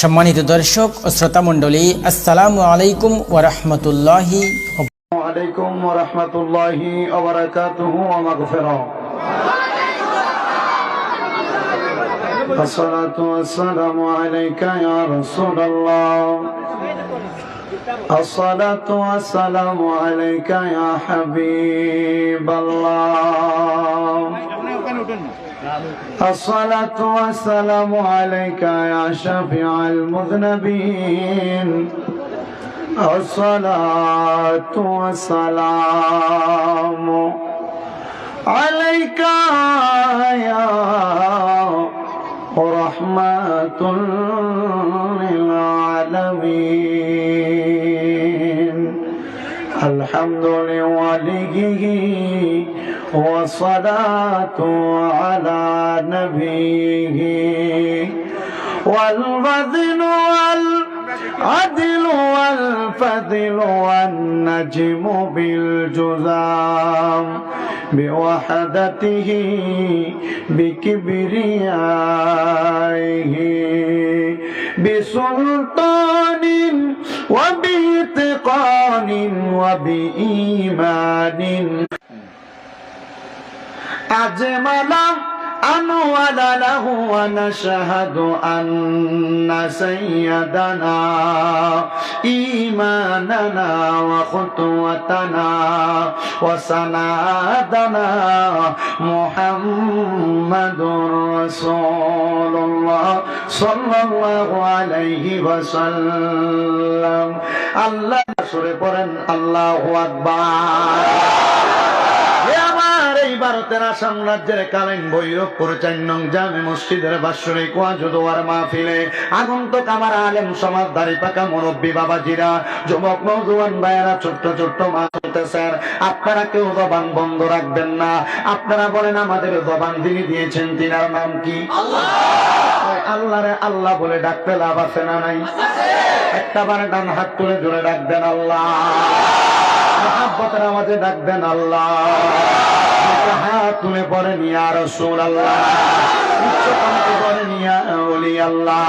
সম্মানিত দর্শক ও শ্রোতা মণ্ডলী আসসালামু আলাইকুম ওরহমতুল্লাহি عليكم ورحمة الله وبركاته ومغفرة الصلاة والسلام عليك يا رسول الله الصلاة والسلام عليك يا حبيب الله الصلاة والسلام عليك يا شفيع المذنبين. الصلاة والسلام عليك يا رحمة للعالمين. الحمد لوليه والصلاة على نبيه والبذل والعدل والفضل والنجم بالجزام بوحدته بكبريائه بسلطان وبإتقان وبإيمان أجمل أنوال له ونشهد أن سيدنا إيماننا وخطوتنا وسنادنا محمد رسول الله صلى الله عليه وسلم الله سورة قرآن الله أكبر ভারতের আসাম রাজ্যের কালীন ভৈরবপুর চার নং জামে মসজিদের বাৎসরিক ওয়াজুদোয়ার মাহফিলে আগন্তক আমার আলেম সমাজ দাড়ি পাকা মুরব্বী বাবাজিরা যুবক নৌজওয়ান ভাইয়েরা ছোট্ট ছোট্ট মা চলতেছেন আপনারা কেউ জবান বন্ধ রাখবেন না। আপনারা বলেন আমাদের জবান যিনি দিয়েছেন তিনার নাম কি? ওই আল্লাহরে আল্লাহ বলে ডাকতে লাভ আছে না নাই? একটা বারে ডান হাত তুলে জোরে ডাকবেন আল্লাহ। মহাব্বতের আমাদের ডাকবেন আল্লাহ। হাত তুলে পরে নিয়া রসুল আল্লাহ উচ্চকণ্ঠে পরে নিয়া অলি আল্লাহ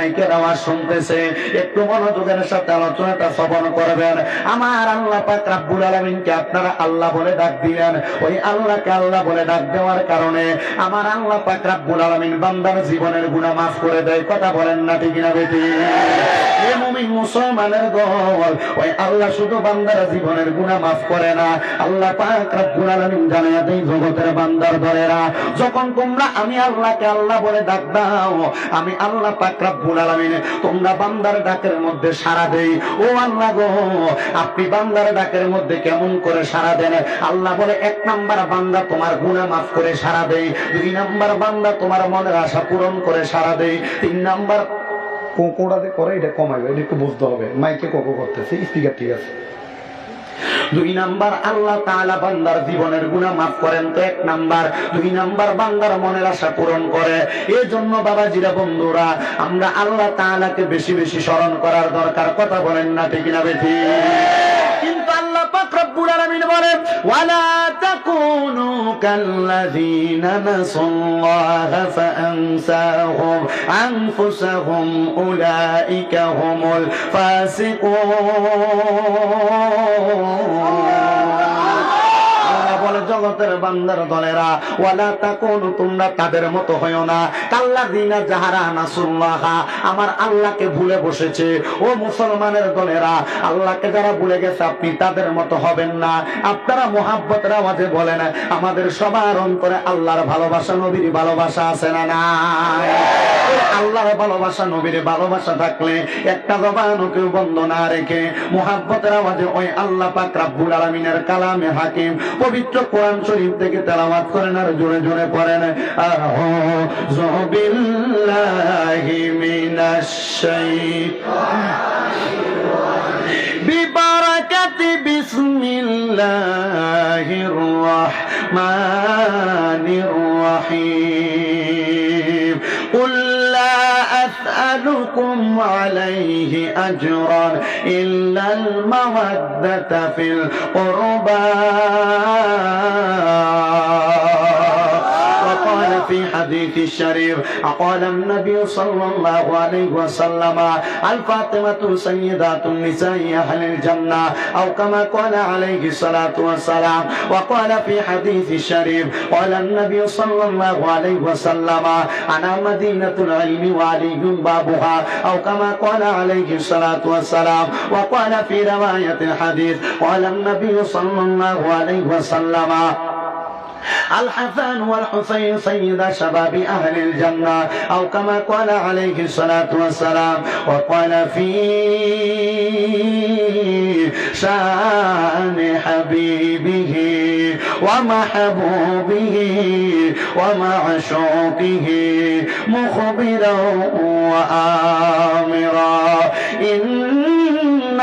মাইকের আওয়াজ শুনতেছে। একটু মনোযোগের সাথে আলোচনাটা শ্রবণ করবেন। আমার আল্লাহ পাক রাব্বুল আলামিনকে আপনারা আল্লাহ বলে ডাক দিলেন ওই আল্লাহকে আল্লাহ বলে ডাক দেওয়ার কারণে আমার আল্লাহ পাক রাব্বুল আলামিন বান্দার জীবনের গুনাহ মাফ করে দেয়। কথা বলেন না ঠিক না বেটি? এ মুমিন মুসলমানের দল, ওই আল্লাহ শুধু বান্দার জীবনের গুনাহ মাফ করে না, আল্লাহ পাক রাব্বুল আলামিন জানায় দেয় জগতের বান্দার দলেরা। যখন তোমরা আমি আল্লাহকে আল্লাহ বলে ডাক দাও, আমি আল্লাহ পাক রাব্বুল আলামিন, তোমরা বান্দার ডাকের মধ্যে সাড়া দেই। ও আল্লাহ গো, আপনি বান্দার ডাকের মধ্যে কেমন করে সারা দেন? আল্লাহ বলে, এক নাম্বার বান্দা তোমার গুণা মাফ করে সাড়া দেই। দুই নাম্বার বান্দা তোমার মনের আশা পূরণ করে সাড়া দেই। তিন নাম্বার করে, এটা কমাইবে, এটা একটু বুঝতে হবে। মাইকে কোকো করতেছে, স্পিকার ঠিক আছে। দুই নাম্বার, আল্লাহ তাআলা বান্দার জীবনের গুনাহ মাফ করেন তো এক নাম্বার। দুই নাম্বার, বান্দার মনের আশা পূরণ করে। এই জন্য বাবাজিরা, বন্ধুরা, আমরা আল্লাহ তাআলাকে বেশি বেশি স্মরণ করার দরকার। কথা বলেন না, ঠিক না, বেঠি? কিন্তু আল্লাহ পাক রব্বুল আলামিন বলেন, ওয়ালা তাকুনু কাল্লাযীনা নাসাল্লাহা ফাআনসাহুম আনফুসাহুম উলাইকা হুমুল ফাসিকুন। বান্দার দলেরা, ওয়ালা তাকুন, তোমরা তাদের মতো হয়ো না। কাল্লাযিনা যাহারা নাসুল্লাহ, আমার আল্লাহকে ভুলে বসেছে। ও মুসলমানের দলেরা, আল্লাহকে যারা ভুলে গেছে, আপনি তাদের মতো হবেন না। আপনারা মোহাব্বতের আওয়াজে বলেন, আমাদের সবার অন্তরে আল্লাহর ভালোবাসা, নবীর ভালোবাসা আছে না নাই? আল্লাহ ভালোবাসা, নবীর ভালোবাসা থাকলে একটা জবানও কেউ বন্ধ না রেখে মোহাব্বতের আওয়াজে ওই আল্লাহ পাক রাব্বুল আলামিনের কালামে হাকিম পবিত্র কোরআন শরীফ থেকে তেলাবাদ করেন আর জোরে জোরে পড়েন আহু বিল্লাহি মিনাশ শাইতানির বিবারাকাতি قل أسألكم عليه أجرا إلا المودة في القربى. في حديث الشريف. قال النبي صلى الله عليه وسلم الفاطمة سيدات النساء أهل الجنة أو كما قال عليه الصلاة والسلام. وقال في حديث الشريف قال النبي صلى الله عليه وسلم أنا مدينة العلم وعلي بابها. أو كما قال عليه الصلاة والسلام. وقال في رواية الحديث قال النبي صلى الله عليه وسلم الحسن والحسين سيد شباب أهل الجنة أو كما قال عليه الصلاة والسلام وقال في شأن حبيبه ومحبوبه ومعشوقه مخبرا وآمرا. إن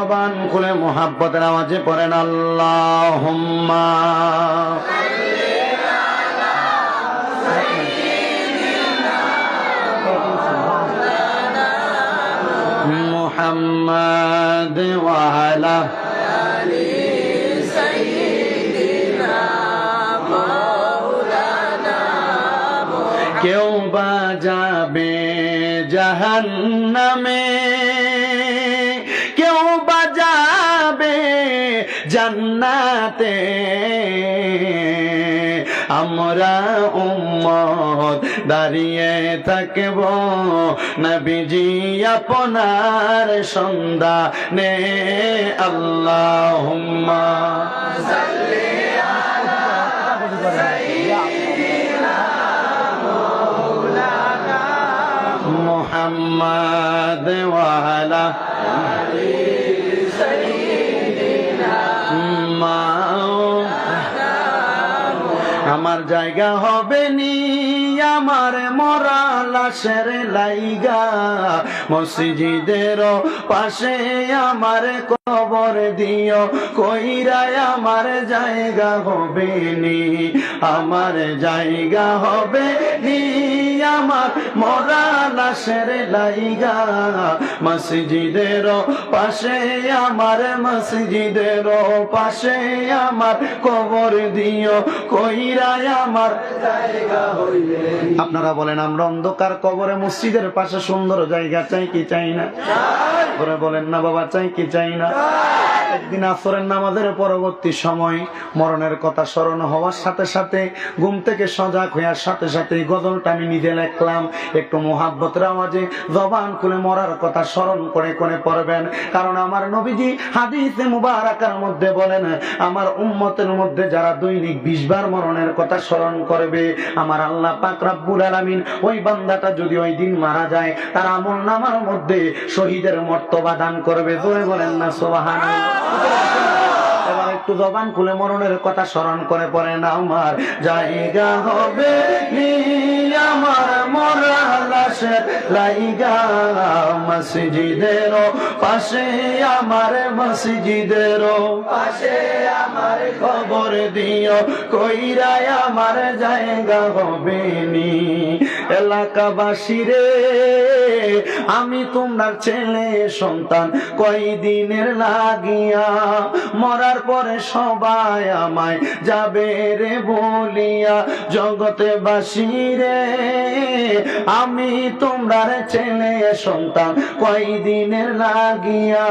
জবান খুলে মোহাব্বতের আওয়াজে পড়েন আল্লাহ কেউ বা যাবে জাহান্নামে জান্নাতে। আমরা উম্মত দাঁড়িয়ে থাকব। নবীজি আপনার সন্ধ্যা নে আল্লাহ মোহাম্মদ ওয়ালা আমার জায়গা হবে নি আমার মরা লাশের লাইগা। মসজিদেরও পাশে আমার কবর দিও কইরায় আমার জায়গা হবে নি। আমার জায়গা হবে নি আমার মরা লাশের লাইগা। মসজিদের পাশে আমার মসজিদের পাশে আমার কবর দিও কইরায় আমার জায়গা হইবে আপনারা বলেন আমরা অন্ধকার কবরে মসজিদের পাশে সুন্দর জায়গা চাই কি চাই না? বলেন না বাবা চাই কি চাই না? একদিন আসরের নামাজের পরবর্তী সময় মরণের কথা স্মরণ হওয়ার সাথে সাথে ঘুম থেকে সজাগ হওয়ার সাথে সাথে গজলটা আমি নিজে লেখলাম। একটু মোহাব্বতের আওয়াজে জবান খুলে মরার কথা স্মরণ করে করে পড়বেন। কারণ আমার নবীজি হাদিসে মুবারাকার মধ্যে বলেন, আমার উম্মতের মধ্যে যারা দৈনিক বিশ বার মরণের কথা স্মরণ করবে, আমার আল্লাহ পাক রাব্বুল আলামিন ওই বান্দাটা যদি ওই দিন মারা যায়, তার আমল নামার মধ্যে শহীদের মর্তবা দান করবে। জোরে বলেন না সুবহানাল্লাহ এবার একটু জবান খুলে মরণের কথা স্মরণ করে পড়ে না আমার জায়গা হবে আমার মরা লাশের লাইগা মসজিদের পাশে আমার মসজিদের পাশে আমার খবর দিও। কইরায় আমার জায়গা হবে নি এলাকাবাসী রে। আমি তোমার ছেলে সন্তান, কয়দিনের লাগিয়া মরার পরে সবাই আমায় যাবে রে বলিয়া জগতে বাসি রে। আমি তোমরার ছেলে, সন্তান কয়দিনের লাগিয়া?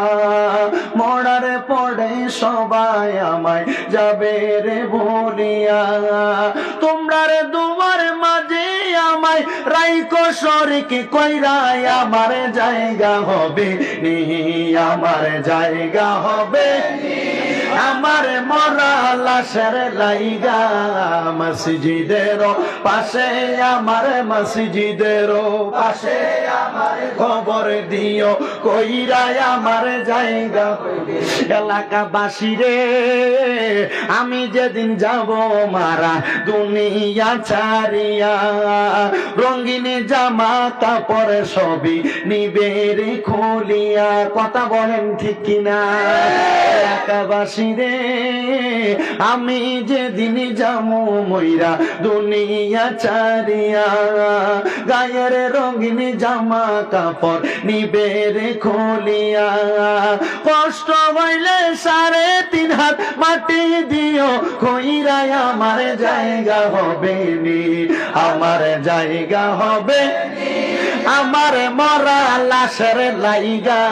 মরার পরে সবাই আমায় যাবে রে বলিয়া। তোমরার দুয়ার মাঝে আমায় রাইকো শরিক কইরাই আমার জায়গা হবে নি, আমার জায়গা হবে আমার মরা লাশের লাইগা মসজিদের পাশে আমার মসজিদের পাশে আমার খবর দিও কইরাই আমার জায়গা এলাকাবাসী রে, আমি যেদিন যাব মারা দুনিয়া ছাড়িয়া, রঙিন জামা কাপড় সবই নিবের খুলিয়া, কথা বলেন ঠিক কিনা? এলাকাবাসী রে। আমি যেদিন যাব ময়রা দুনিয়া ছাড়িয়া, গায়ের রঙিন জামা কাপড় নিবের খুলিয়া। কষ্ট হইলে সাড়ে তিন হাত মাটি দিও কইরাই আমার জায়গা হবে নি, আমার জায়গা হবে আমার মরা লাশের লাইগা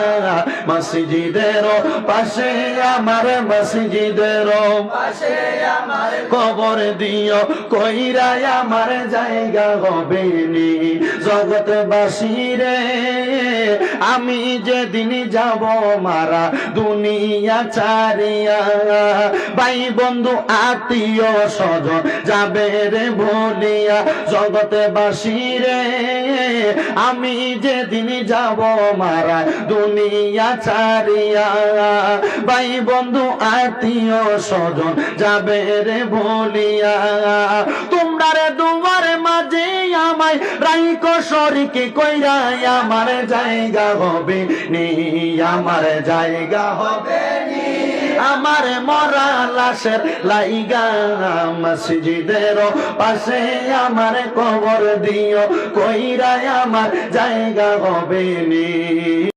মসজিদের পাশে আমার মসজিদের কবর দিও কইরাই আমার জায়গা হবে নি। জগৎ রে, আমি যেদিন যাব মারা দুনিয়া চারিয়া ভাই বন্ধু আত্মীয় স্বজন যাবে রে ভুলিয়া জগতে রে আমি যেদিন যাব মারা, দুনিয়া ছাড়িয়া, ভাই বন্ধু, আত্মীয় স্বজন যাবে রে ভুলিয়া তোমরা রে দুয়ারে মাঝে আমায় রাইকো শরিকে কইরাই আমার জায়গা হবে নি, আমার জায়গা হবে আমার মরা লাশের লাইগা মসজিদের পাশে আমার কবর দিও কইরা আমার জায়গা হবে নি।